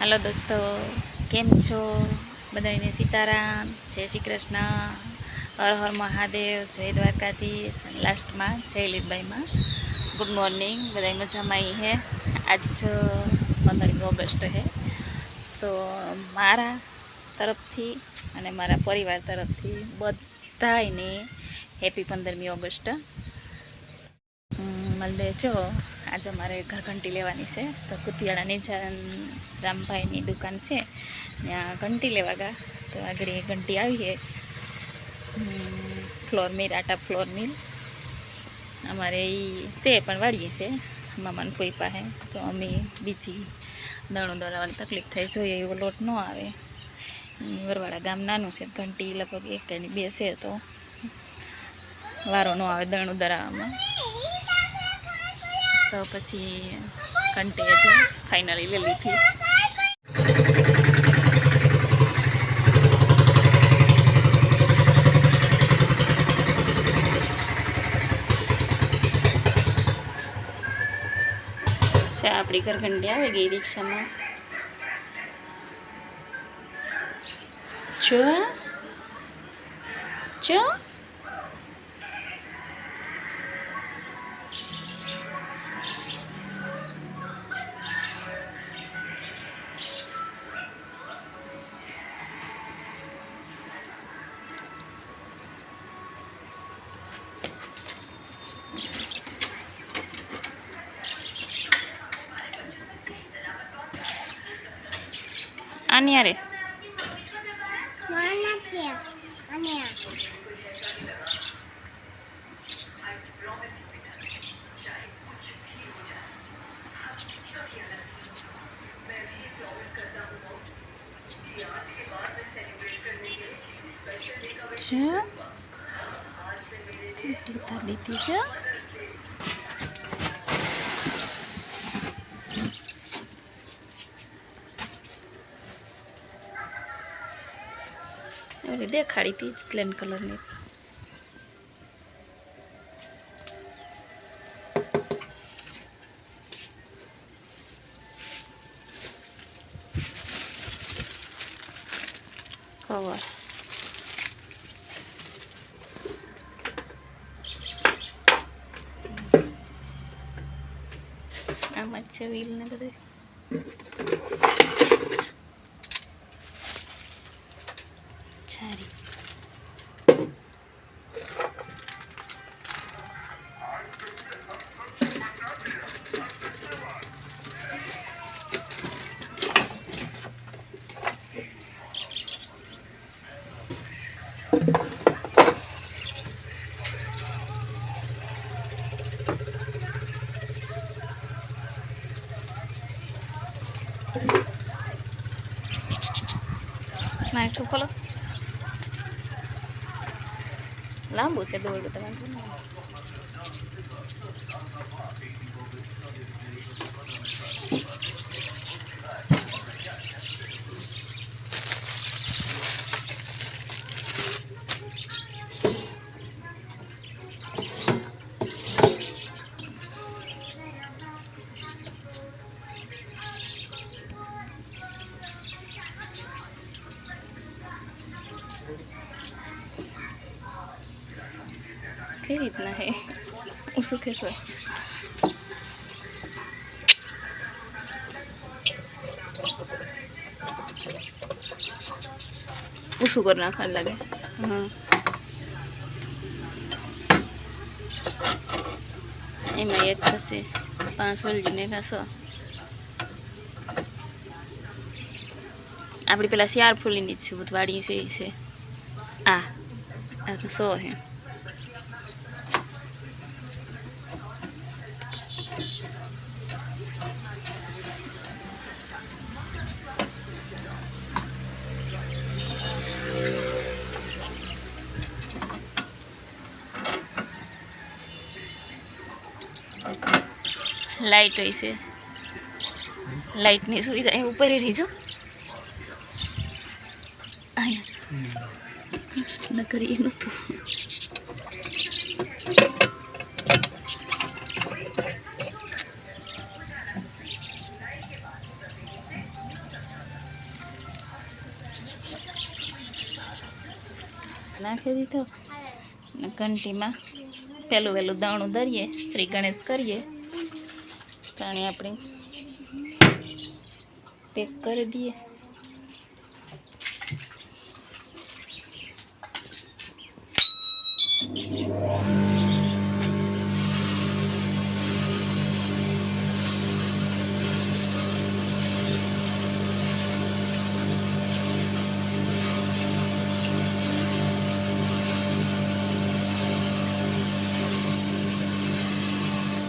હાલો દોસ્તો, કેમ છો? બધાને સીતારામ, જય શ્રી કૃષ્ણ. હર હર મહાદેવ, જય દ્વારકાધીશ. લાસ્ટમાં જય લીલભાઈમાં ગુડ મોર્નિંગ બધા મજામાં અહીં હે? આજ પંદરમી ઓગસ્ટ હે. તો મારા તરફથી અને મારા પરિવાર તરફથી બધાને હેપી પંદરમી ઓગસ્ટ. મળે જો. આજે અમારે ઘરઘંટી લેવાની છે. તો કુતિયાળાની જાન રામભાઈની દુકાન છે. ત્યાં ઘંટી લેવા ગયા તો આગળ એ ઘંટી આવીએ ફ્લોર મિલ, આટા ફ્લોર મિલ. અમારે એ છે પણ વાળીએ છે. મામાને ફોઈ પાસે. તો અમે બીજી દણું દળાવવાની તકલીફ થઈ જોઈએ એવો લોટ ન આવે. વરવાડા ગામ નાનું છે, ઘંટી લગભગ એક બે છે તો. વારો ન આવે દણું દળાવવામાં તો પછી ઘંટી છે ફાઇનલી લઈ લીધી આપણી ઘર ઘંટી આવી ગઈ રિક્ષામાં. જો જો. આની અરે છે ઉતાર લીધી છે दे खड़ी थी प्लेन कलर में और अच्छा व्हील ना નાઠું ખોલો લાંબુ છે દોરડું તમે Thank નહીં કઈ રીતના હે હું શું કહેશો ઉસું કરી નાખવા લાગે. હા એમાં એક થશે પાંચ વલજીને સો. આપણી પેલા શિયાર ફૂલીની જ છે ભૂતવાડી છે છે. આ સો છે. લાઇટ હોય છે. લાઇટની સુવિધા અહીં ઉપર રહી જો નગર એનું તો નાખી દીધો. ઘંટીમાં પહેલું વહેલું દાણું દરીએ શ્રી ગણેશ કરીએ. તાણી આપણે પેક કરી દઈએ.